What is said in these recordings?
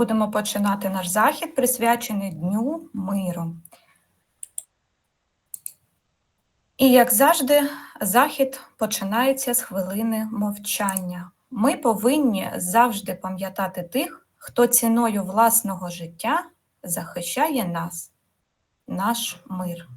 будемо починати наш захід, присвячений Дню миру. І, як завжди, захід починається з хвилини мовчання. Ми повинні завжди пам'ятати тих, хто ціною власного життя захищає нас, наш мир.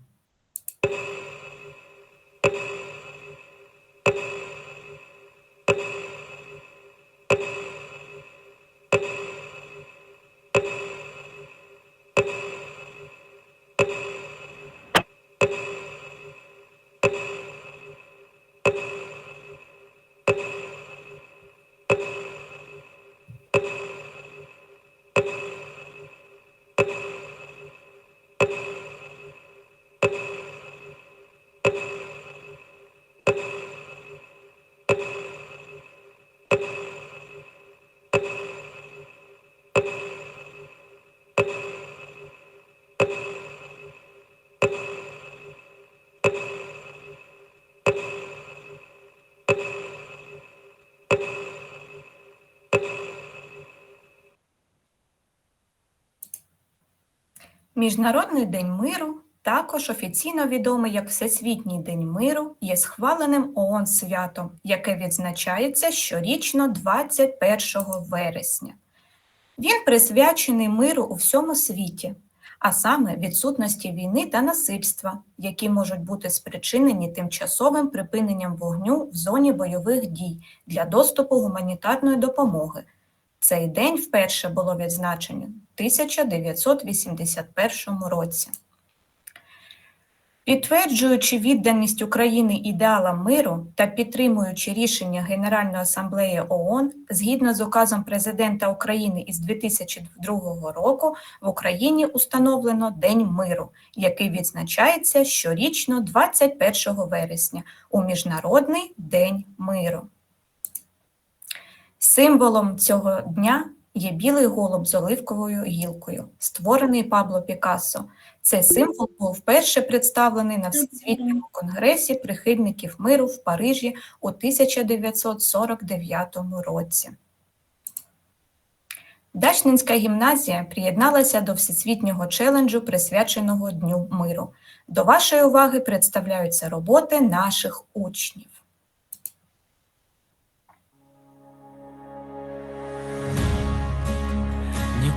Міжнародний день миру, також офіційно відомий як Всесвітній день миру, є схваленим ООН святом, яке відзначається щорічно 21 вересня. Він присвячений миру у всьому світі, а саме відсутності війни та насильства, які можуть бути спричинені тимчасовим припиненням вогню в зоні бойових дій для доступу гуманітарної допомоги. Цей день вперше було відзначено в 1981 році. Підтверджуючи відданість України ідеалам миру та підтримуючи рішення Генеральної асамблеї ООН, згідно з указом Президента України із 2002 року в Україні установлено День миру, який відзначається щорічно 21 вересня у Міжнародний день миру. Символом цього дня є білий голуб з оливковою гілкою, створений Пабло Пікассо. Цей символ був вперше представлений на Всесвітньому конгресі прихильників миру в Парижі у 1949 році. Дачнинська гімназія приєдналася до всесвітнього челенджу, присвяченого Дню миру. До вашої уваги представляються роботи наших учнів.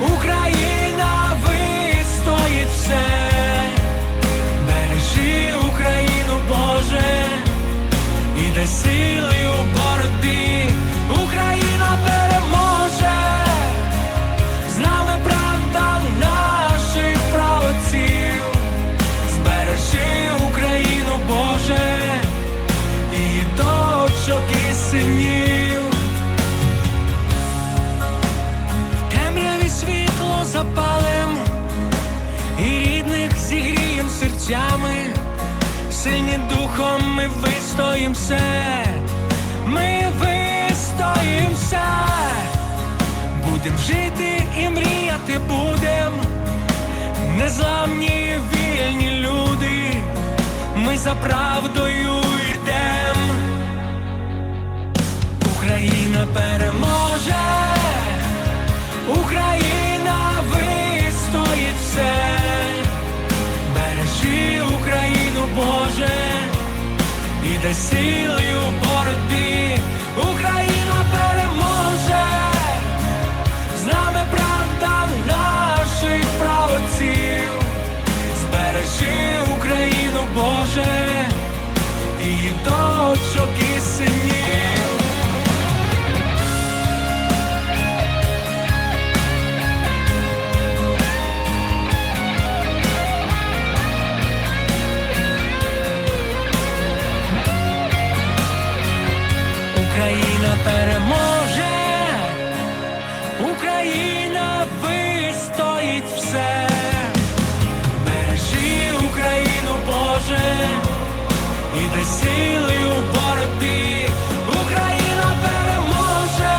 Україна вистоїть все, запалим, і рідних зігрієм серцями, сильні духом ми вистоїм все, ми вистоїм все, будем жити і мріяти будем, незламні вільні люди, ми за правдою дай боротьбі, Україна переможе, з нами правда наших правоців, збережи Україну, Боже, Україна вистоїть все, бережи Україну, Боже, і дай сили у боротьбі, Україна переможе,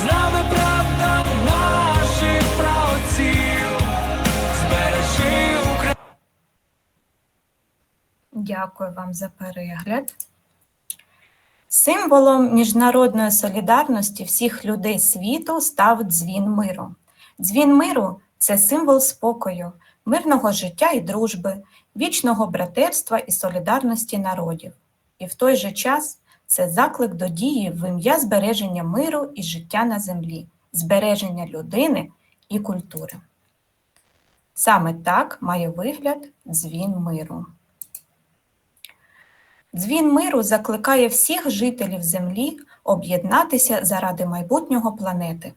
з нами правда наших правців, збережи Україну. Дякую вам за перегляд. Символом міжнародної солідарності всіх людей світу став дзвін миру. Дзвін миру це символ спокою, мирного життя і дружби, вічного братерства і солідарності народів. І в той же час це заклик до дії в ім'я збереження миру і життя на землі, збереження людини і культури. Саме так має вигляд дзвін миру. Дзвін миру закликає всіх жителів Землі об'єднатися заради майбутнього планети.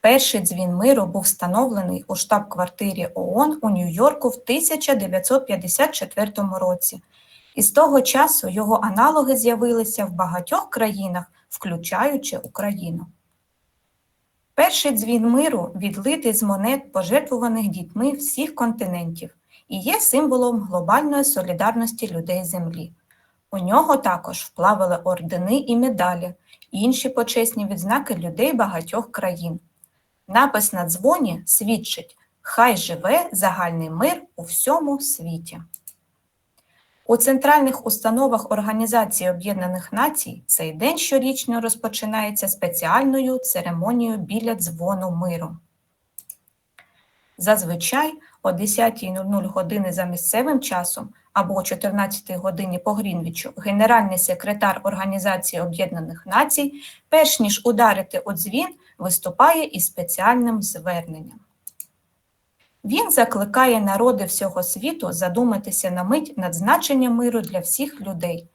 Перший дзвін миру був встановлений у штаб-квартирі ООН у Нью-Йорку в 1954 році, і з того часу його аналоги з'явилися в багатьох країнах, включаючи Україну. Перший дзвін миру відлитий з монет, пожертвуваних дітьми всіх континентів, і є символом глобальної солідарності людей Землі. У нього також вплавили ордени і медалі, інші почесні відзнаки людей багатьох країн. Напис на дзвоні свідчить Хай живе загальний мир у всьому світі. У центральних установах Організації Об'єднаних Націй цей день щорічно розпочинається спеціальною церемонією біля дзвону миру. Зазвичай о 10.00 години за місцевим часом або о 14 годині по Грінвічу генеральний секретар Організації Об'єднаних Націй, перш ніж ударити у дзвін, виступає із спеціальним зверненням. Він закликає народи всього світу задуматися на мить над значенням миру для всіх людей.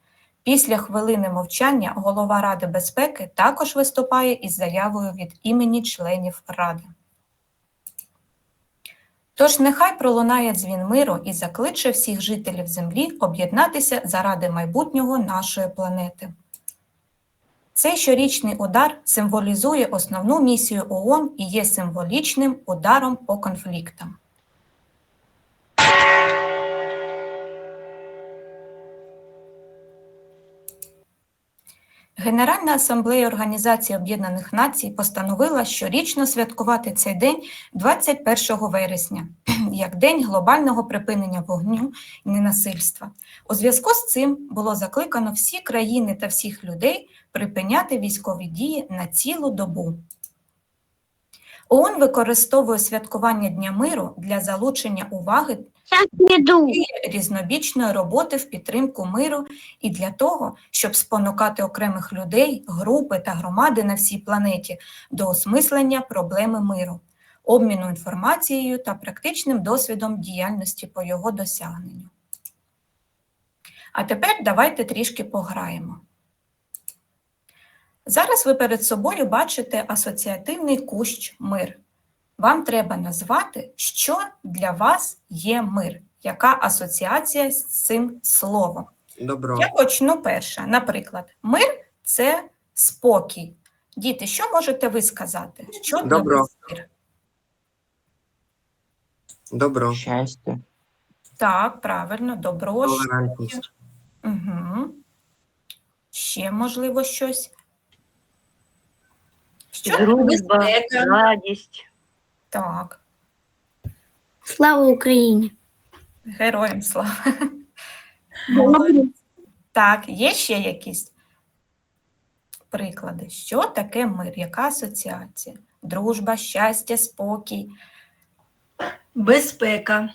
Після хвилини мовчання голова Ради безпеки також виступає із заявою від імені членів Ради. Тож нехай пролунає дзвін миру і закличе всіх жителів Землі об'єднатися заради майбутнього нашої планети. Цей щорічний удар символізує основну місію ООН і є символічним ударом по конфліктам. Генеральна асамблея Організації Об'єднаних Націй постановила щорічно святкувати цей день 21 вересня як День глобального припинення вогню і ненасильства. У зв'язку з цим було закликано всі країни та всіх людей припиняти військові дії на цілу добу. ООН використовує святкування Дня миру для залучення уваги Іду. різнобічної роботи в підтримку миру і для того, щоб спонукати окремих людей, групи та громади на всій планеті до осмислення проблеми миру, обміну інформацією та практичним досвідом діяльності по його досягненню. А тепер давайте трішки пограємо. Зараз ви перед собою бачите асоціативний кущ мир. Вам треба назвати, що для вас є мир, яка асоціація з цим словом. Добро. Я почну перша. Наприклад, мир це спокій. Діти, що можете ви сказати? Що для Добро. вас мир? Добро. Щастя. Так, правильно, добро. Толерантність. Угу. Ще, можливо, щось. Що? Дружба, Безпека. радість. Так, Слава Україні! героям слава. Так, є ще якісь приклади. Що таке мир? Яка асоціація? Дружба, щастя, спокій. Безпека.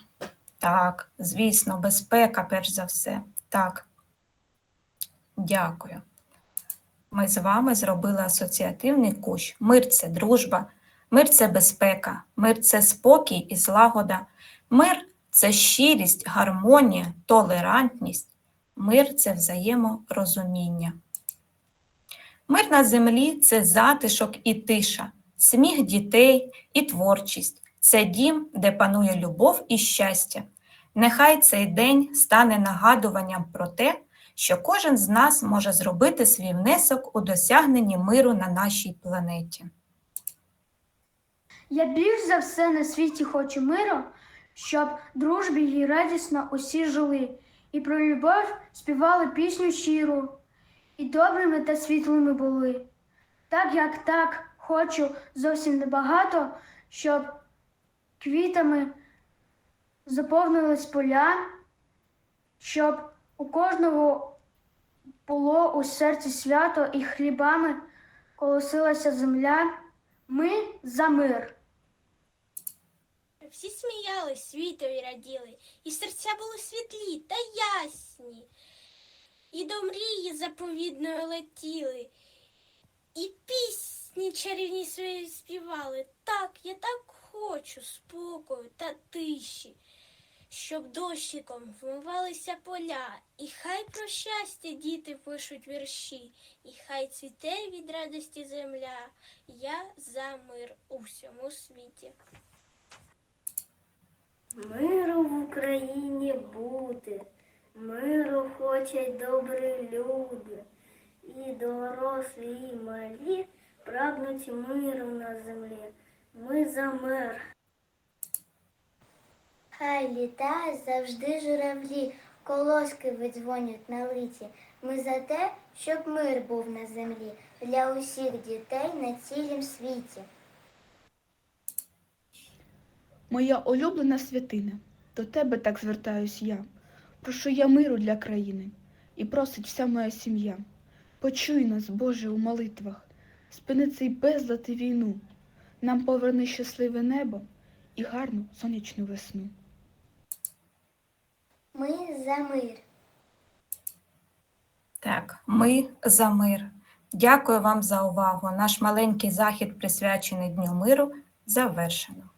Так, звісно, безпека, перш за все. Так. Дякую. Ми з вами зробили асоціативний кущ. Мир це дружба, мир це безпека, мир це спокій і злагода. Мир це щирість, гармонія, толерантність. Мир це взаєморозуміння. Мир на землі це затишок і тиша, сміх дітей і творчість. Це дім, де панує любов і щастя. Нехай цей день стане нагадуванням про те, що кожен з нас може зробити свій внесок у досягненні миру на нашій планеті. Я більш за все на світі хочу миру, щоб дружбі й радісно усі жили, і про любов співали пісню щиру, і добрими та світлими були. Так як так хочу зовсім небагато, щоб квітами заповнились поля, щоб У кожного було у серці свято і хлібами колосилася земля. Ми за мир. Всі сміялись, світові раділи, і серця були світлі та ясні, і до мрії заповідної летіли, і пісні чарівні свої співали. Так, я так хочу спокою та тиші, щоб дощиком вмивалися поля, і хай про щастя діти пишуть вірші, і хай цвіте від радості земля. Я за мир у всьому світі. Миру в Україні буде, миру хочуть добрі люди, і дорослі, і малі прагнуть миру на землі. Ми за мир. Хай літають завжди журавлі, колоски видзвонять на литі. Ми за те, щоб мир був на землі для усіх дітей на цілім світі. Моя улюблена святине, до тебе так звертаюсь я. Прошу я миру для країни, і просить вся моя сім'я. Почуй нас, Боже, у молитвах, спини цей безлад і війну, нам поверни щасливе небо і гарну сонячну весну. Ми за мир. Так, ми за мир. Дякую вам за увагу. Наш маленький захід, присвячений Дню миру, завершено.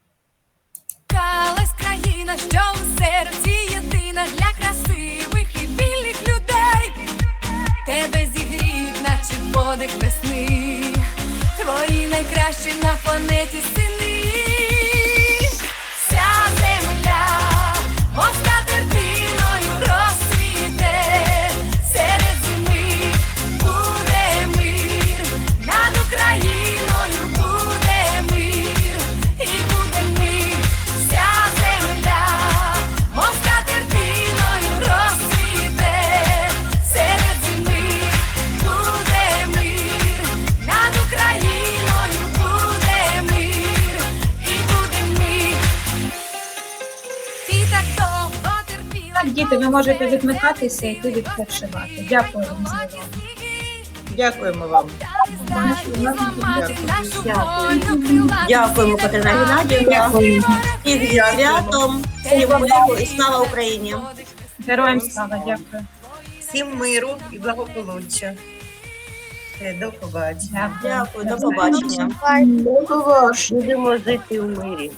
Калась країна, що у серці єдина для красивих і вільних людей. Тебе зігріють, наче подих весни. Твої найкращі на планеті сини. Ви можете відмикатися і йти відпочивати. Дякую вам за увагу. Дякуємо вам. Дякуємо, Катерина Геннадіївна. І з святом, всім миру і слава Україні. Героям слава, дякую. Всім миру і благополуччя. Е, До побачення. Дякую. Дякую, до побачення. Будемо жити в мирі.